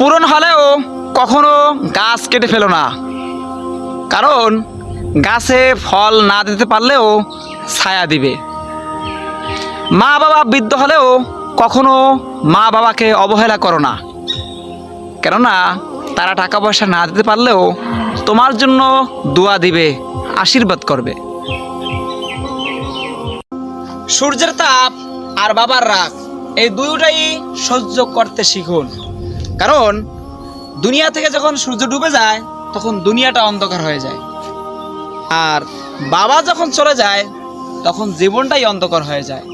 পূরণ হলেও কখনো গাছ কেটে ফেলো না। কারণ গাছে ফল না দিতে পারলেও ছায়া দিবে। মা বাবা বৃদ্ধ হলেও কখনো মা বাবাকে অবহেলা করো না। কেননা তারা টাকা পয়সা না দিতে পারলেও তোমার জন্য দোয়া দিবে, আশীর্বাদ করবে। সূর্যের তাপ আর বাবার রাগ, এই দুইটাই সহ্য করতে শিখুন। কারণ দুনিয়া থেকে যখন সূর্য ডুবে যায়, তখন দুনিয়াটা অন্ধকার হয়ে যায়। আর বাবা যখন চলে যায়, তখন জীবনটাই অন্ধকার হয়ে যায়।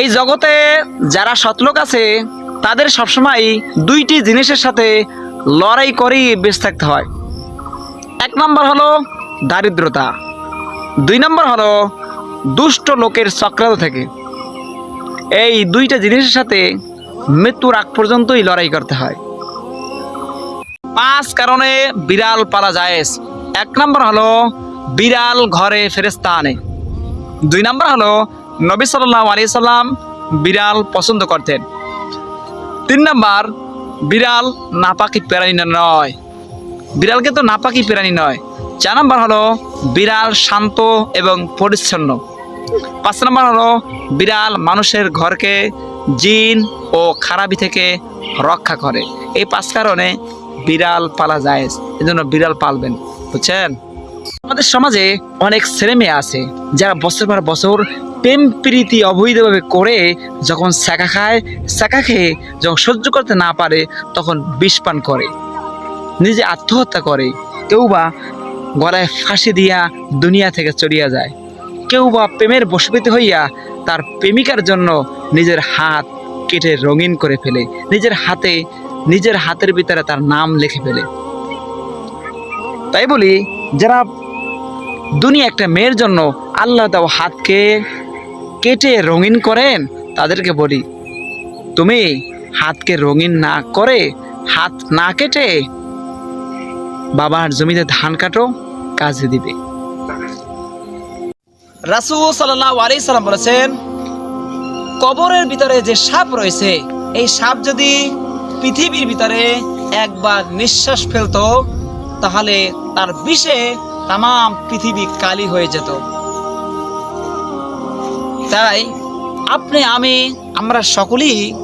এই জগতে যারা সতলোক আছে, তাদের সবসময় দুইটি জিনিসের সাথে লড়াই করেই বেঁচে থাকতে হয়। এক নম্বর হলো দারিদ্রতা। দুই নম্বর হলো দুষ্ট লোকের চক্রান্ত থেকে। এই দুইটা জিনিসের সাথে মৃত্যুর আগ পর্যন্তই লড়াই করতে হয়। পাঁচ কারণে বিড়াল পালা যায় এক নম্বর হলো, বিড়াল ঘরে ফেরেস্তা আনে। দুই নম্বর হলো, নবী সাল্লাহ আলি সাল্লাম বিড়াল পছন্দ করতেন। তিন নম্বর, বিড়াল নাপাকি প্রাণী নয়। বিড়ালকে তো নাপাকি প্রাণী নয়। চার নম্বর হলো, বিড়াল শান্ত এবং পরিচ্ছন্ন। পাঁচ নম্বর হলো বিড়াল মানুষের ঘরকে জিন ও খারাপি থেকে রক্ষা করে। এই পাঁচ কারণে বিড়াল পালা যায়, এজন্য বিড়াল পালবেন, বুঝছেন? আমাদের সমাজে অনেক ছেলে মেয়ে আছে, যারা বছর পর বছর প্রেম প্রীতি অবৈধভাবে করে যখন শাখা খায়, শাখা খেয়ে যখন সহ্য করতে না পারে, তখন বিষ পান করে, নিজে আত্মহত্যা করে, কেউ বা গলায় ফাঁসি দিয়া দুনিয়া থেকে চলিয়া যায়। কেউ বা প্রেমের বশবীতি হইয়া তার প্রেমিকার জন্য নিজের হাত কেটে রঙিন করে ফেলে, নিজের হাতে, নিজের হাতের ভিতরে তার নাম লিখে ফেলে। তাই বলি, যারা দুনিয়া একটা মেয়ের জন্য আল্লাহ দাও হাতকে কেটে রঙিন করেন, তাদেরকে বলি, তুমি হাতকে রঙিন না করে হাত না কেটে বাবার জমিতে ধান কাটো, কাজে দিবে। রাসুল সাল্লাহ আলি সাল্লাম বলেছেন, কবরের ভিতরে যে সাপ রয়েছে, এই সাপ যদি পৃথিবীর ভিতরে একবার নিঃশ্বাস ফেলতো, তাহলে তার বিষে তাম পৃথিবী কালি হয়ে যেত। তাই আপনি, আমি, আমরা সকলেই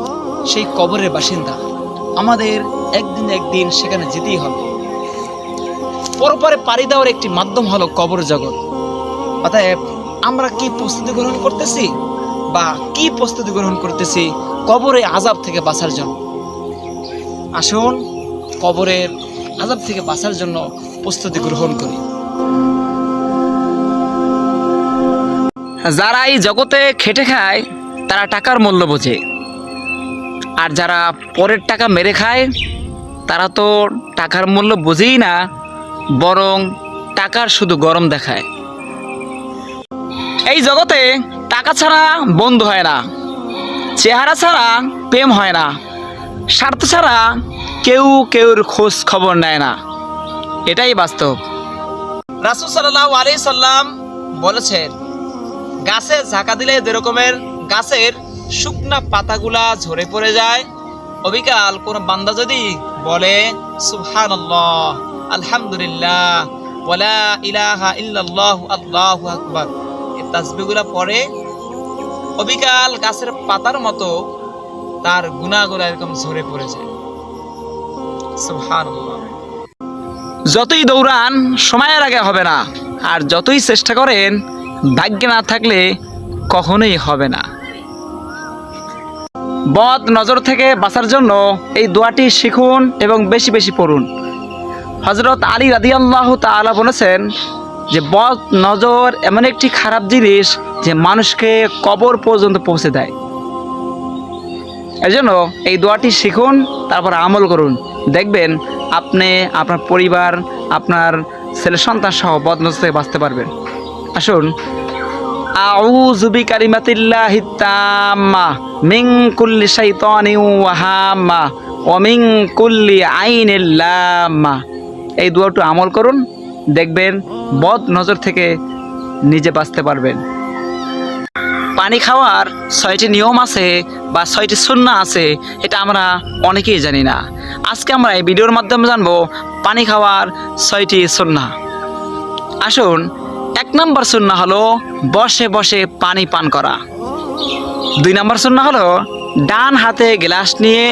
সেই কবরের বাসিন্দা। আমাদের একদিন একদিন সেখানে যেতেই হবে। পরপরে পাড়ি দেওয়ার একটি মাধ্যম হলো কবর জগৎ। অতএব আমরা কি প্রস্তুতি গ্রহণ করতেছি? বা কি প্রস্তুতি গ্রহণ করতেছি কবরে আজাব থেকে বাঁচার জন্য? আসুন, কবরের আজাব থেকে বাঁচার জন্য প্রস্তুতি গ্রহণ করি। যারা এই জগতে খেটে খায়, তারা টাকার মূল্য বোঝে। আর যারা পরের টাকা মেরে খায়, তারা তো টাকার মূল্য বোঝেই না, বরং টাকার শুধু গরম দেখায়। এই জগতে টাকা ছাড়া বন্ধু হয় না, চেহারা ছাড়া প্রেম হয় না, স্বার্থ ছাড়া কেউ কেউর খোঁজ খবর নেয় না। এটাই বাস্তব। রাসুল সাল্লাম বলেছেন, গাছে ঝাঁকা দিলে যেরকমের গাছের শুকনা পাতাগুলা ঝরে পড়ে যায়, অবিকাল কোন বান্দা যদি বলে সুবহান আলহামদুলিল্লাহ ওয়ালা ইলাহা ইল্লাল্লাহ, আল্লাহু আকবার। এই তাসবিহগুলা পড়ে, অবিকাল গাছের পাতার মতো তার গুণাগুলা এরকম ঝরে পড়ে যায়। যতই দৌড়ান, সময়ের আগে হবে না, আর যতই চেষ্টা করেন, ভাগ্যে না থাকলে কখনোই হবে না। বদ নজর থেকে বাঁচার জন্য এই দোয়াটি শিখুন এবং বেশি বেশি পড়ুন। হজরত আলী রাদিয়াল্লাহ তাআলা বলেছেন যে বদ, নজর এমন একটি খারাপ জিনিস যে মানুষকে কবর পর্যন্ত পৌঁছে দেয়। এজন্য এই দোয়াটি শিখুন, তারপর আমল করুন। দেখবেন আপনি আপনার পরিবার, আপনার ছেলে সন্তান সহ বদনজর থেকে বাঁচতে পারবেন। আসুন। মিন কুল্লি শাইতানিন ওয়া হাম্মা ওয়া মিন কুল্লি এই দুয়াটি আমল করুন। দেখবেন, বদ নজর থেকে নিজে বাঁচতে পারবেন। পানি খাওয়ার ছয়টি নিয়ম আছে বা ছয়টি সুন্না আছে, এটা আমরা অনেকেই জানি না। আজকে আমরা এই ভিডিওর মাধ্যমে জানব পানি খাওয়ার ছয়টি সুন্না। আসুন, এক নম্বর সুন্না হলো বসে বসে পানি পান করা। দুই নম্বর সুন্না হলো ডান হাতে গ্লাস নিয়ে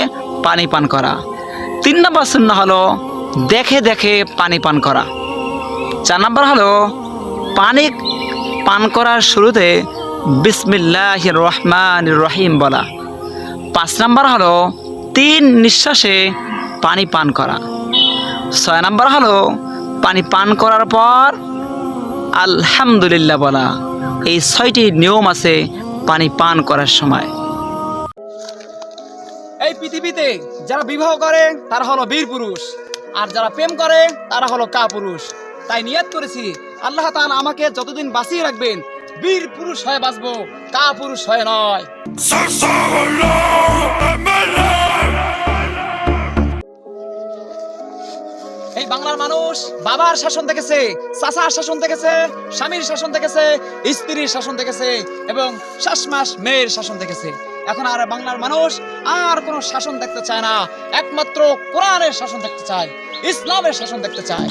পানি পান করা। তিন নম্বর সুন্না হলো দেখে দেখে পানি পান করা। চার নম্বর হলো পানি পান করার শুরুতে বিসমিল্লাহ রহমান রহিম বলা। পাঁচ নম্বর হলো, তিন নিঃশ্বাসে পানি পান করা। ছয় নম্বর হলো, পানি পান করার পর আলহামদুলিল্লাহ বলা। এই ছয়টি নিয়ম আছে পানি পান করার সময়। এই পৃথিবীতে যারা বিবাহ করে, তারা হলো বীর পুরুষ। আর যারা প্রেম করে, তারা হলো কা পুরুষ। তাই নিয়ত করেছি। আল্লাহ তাআলা আমাকে যতদিন বাঁচিয়ে রাখবেন, বীর পুরুষ হয়ে বাঁচবো কা পুরুষ হয়ে নয়। এই বাংলার মানুষ বাবার শাসন দেখেছে, চাচার শাসন দেখেছে, স্বামীর শাসন দেখেছে, স্ত্রীর শাসন দেখেছে, এবং শাসমাস মেয়ের শাসন দেখেছে। এখন আর বাংলার মানুষ আর কোনো শাসন দেখতে চায় না, একমাত্র কোরআনের শাসন দেখতে চায়। ইসলামের শাসন দেখতে চায়।